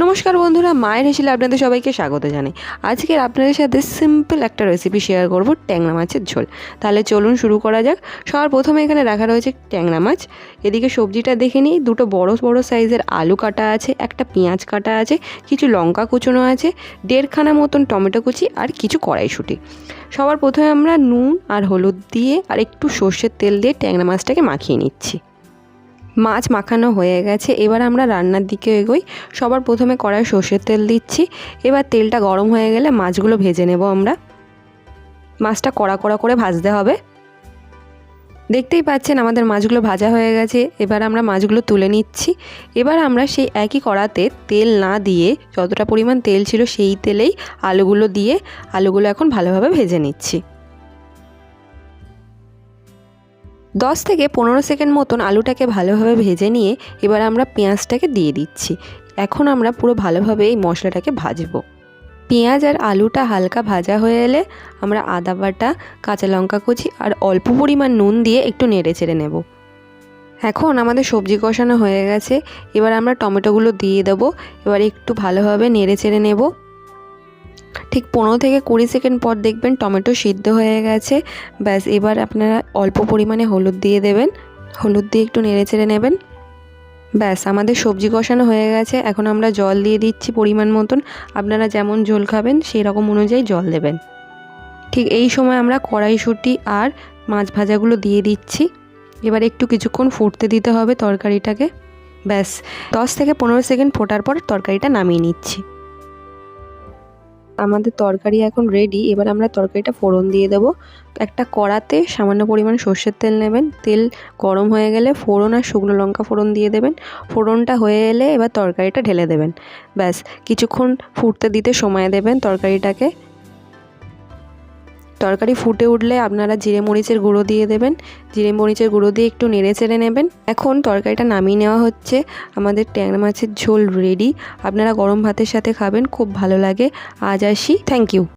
নমস্কার বন্ধুরা, মায়ের হেসেলে আপনাদের সবাইকে স্বাগত জানাই। আজকের আপনাদের সাথে সিম্পল একটা রেসিপি শেয়ার করব, ট্যাংরা মাছের ঝোল। তাহলে চলুন শুরু করা যাক। সবার প্রথমে এখানে রাখা রয়েছে ট্যাংরা মাছ। এদিকে সবজিটা দেখে নিই, দুটো বড় বড় সাইজের আলু কাটা আছে, একটা পেঁয়াজ কাটা আছে, কিছু লঙ্কা কুচোনো আছে, দেড়খানা মতন টমেটো কুচি আর কিছু কড়াইশুঁটি। সবার প্রথমে আমরা নুন আর হলুদ দিয়ে আর একটু সর্ষের তেল দিয়ে ট্যাংরা মাছটাকে মাখিয়ে নিচ্ছি। মাছ মাখানো হয়ে গেছে। এবার আমরা রান্নার দিকে এগোই। সবার প্রথমে কড়াই সর্ষের তেল দিচ্ছি। এবার তেলটা গরম হয়ে গেলে মাছগুলো ভেজে নেব আমরা। মাছটা কড়া কড়া করে ভাজতে হবে। দেখতেই পাচ্ছেন আমাদের মাছগুলো ভাজা হয়ে গেছে। এবার আমরা মাছগুলো তুলে নিচ্ছি। এবার আমরা সেই একই কড়াতে তেল না দিয়ে, যতটা পরিমাণ তেল ছিল সেই তেলেই আলুগুলো দিয়ে আলুগুলো এখন ভালোভাবে ভেজে নিচ্ছি। দশ থেকে পনেরো সেকেন্ড মতন আলুটাকে ভালোভাবে ভেজে নিয়ে এবার আমরা পেঁয়াজটাকে দিয়ে দিচ্ছি। এখন আমরা পুরো ভালোভাবে এই মশলাটাকে ভাজবো। পেঁয়াজ আর আলুটা হালকা ভাজা হয়ে এলে আমরা আদা বাটা, কাঁচা লঙ্কা কুচি আর অল্প পরিমাণ নুন দিয়ে একটু নেড়ে চেড়ে নেব। এখন আমাদের সবজি কষানো হয়ে গেছে। এবার আমরা টমেটোগুলো দিয়ে দেবো। এবার একটু ভালোভাবে নেড়ে চেড়ে নেব। ঠিক পনেরো থেকে কুড়ি সেকেন্ড পর দেখবেন টমেটো সিদ্ধ হয়ে গেছে। ব্যাস, এবার আপনারা অল্প পরিমাণে হলুদ দিয়ে দেবেন। হলুদ দিয়ে একটু নেড়ে চেড়ে নেবেন। ব্যাস, আমাদের সবজি কষানো হয়ে গেছে। এখন আমরা জল দিয়ে দিচ্ছি পরিমাণ মতন। আপনারা যেমন ঝোল খাবেন সেই রকম অনুযায়ী জল দেবেন। ঠিক এই সময় আমরা কড়াইশুঁটি আর মাছ ভাজাগুলো দিয়ে দিচ্ছি। এবার একটু কিছুক্ষণ ফুটতে দিতে হবে তরকারিটাকে। ব্যাস, দশ থেকে পনেরো সেকেন্ড ফোটার পর তরকারিটা নামিয়ে নিচ্ছি। আমাদের তরকারি এখন রেডি এবার আমরা তরকারিটা ফোড়ন দিয়ে দেবো। একটা কড়াতে সামান্য পরিমাণ সর্ষের তেল নেবেন। তেল গরম হয়ে গেলে ফোড়ন আর শুকনো লঙ্কা ফোড়ন দিয়ে দেবেন। ফোড়নটা হয়ে এলে এবার তরকারিটা ঢেলে দেবেন। ব্যাস, কিছুক্ষণ ফুটতে দিতে সময় দেবেন তরকারিটাকে। তরকারি ফুটে উঠলে আপনারা জিরে মরিচের গুঁড়ো দিয়ে দেবেন। জিরে মরিচের গুঁড়ো দিয়ে একটু নেড়ে চেড়ে নেবেন। এখন তরকারিটা নামিয়ে নেওয়া হচ্ছে। আমাদের ট্যাংরা মাছের ঝোল রেডি আপনারা গরম ভাতের সাথে খাবেন, খুব ভালো লাগে। আজ আসি। Thank you